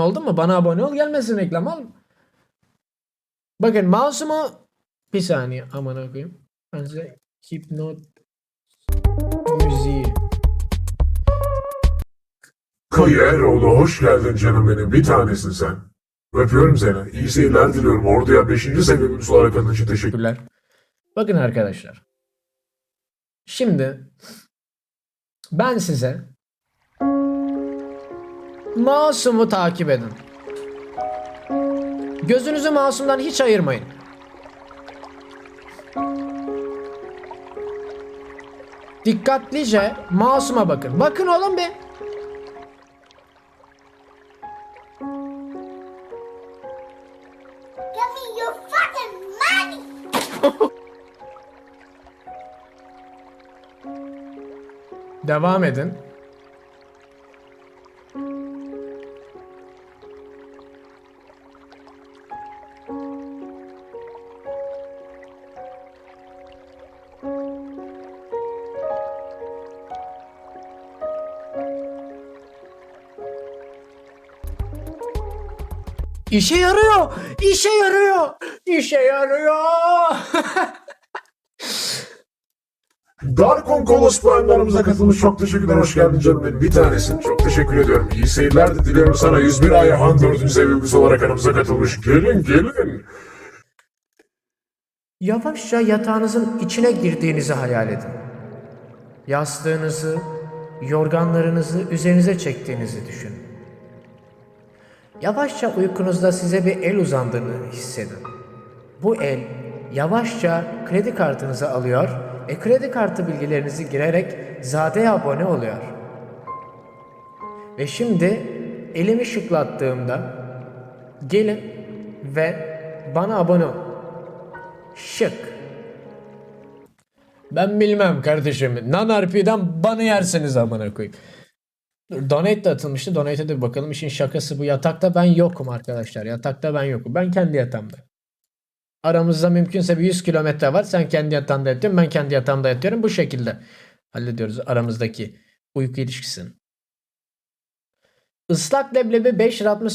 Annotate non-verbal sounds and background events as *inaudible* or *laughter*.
oldun mu? Bana abone ol gelmesin reklam al. Bakın mouse'umu bir saniye aman okuyayım. Ben size hipnot müziği. Kayı Eroğlu hoş geldin canım benim bir tanesin sen. Öpüyorum seni. İyi seyirler diliyorum. Orduya 5. sebebimiz olarak adın için teşekkür Teşekkürler. Bakın arkadaşlar. Şimdi ben size mouse'umu takip edin. Gözünüzü mouse'umdan hiç ayırmayın. Dikkatlice mouse'uma bakın. Bakın oğlum bir. Devam edin. İşe yarıyor. İşe yarıyor. İşe yarıyor. *laughs* Darkon Kolos Prime'larımıza katılmış çok teşekkürler. Hoş geldin canım benim bir tanesin. Çok teşekkür ediyorum. İyi seyirler de diliyorum sana. 101 Ayahan 4. sebebimiz olarak aramıza katılmış. Gelin gelin. Yavaşça yatağınızın içine girdiğinizi hayal edin. Yastığınızı, yorganlarınızı üzerinize çektiğinizi düşünün. Yavaşça uykunuzda size bir el uzandığını hissedin. Bu el yavaşça kredi kartınızı alıyor ve kredi kartı bilgilerinizi girerek Zade'ye abone oluyor. Ve şimdi elimi şıklattığımda gelin ve bana abone olun. Şık. Ben bilmem kardeşim. NanRP'den bana yersiniz amına koyayım. Donate de atılmıştı. Donate'e de bakalım. İşin şakası bu. Yatakta ben yokum arkadaşlar. Yatakta ben yokum. Ben kendi yatağımda. Aramızda mümkünse bir 100 kilometre var. Sen kendi yatağında yatıyorsun. Ben kendi yatağımda yatıyorum. Bu şekilde hallediyoruz aramızdaki uyku ilişkisini. Islak leblebi 5 lira 60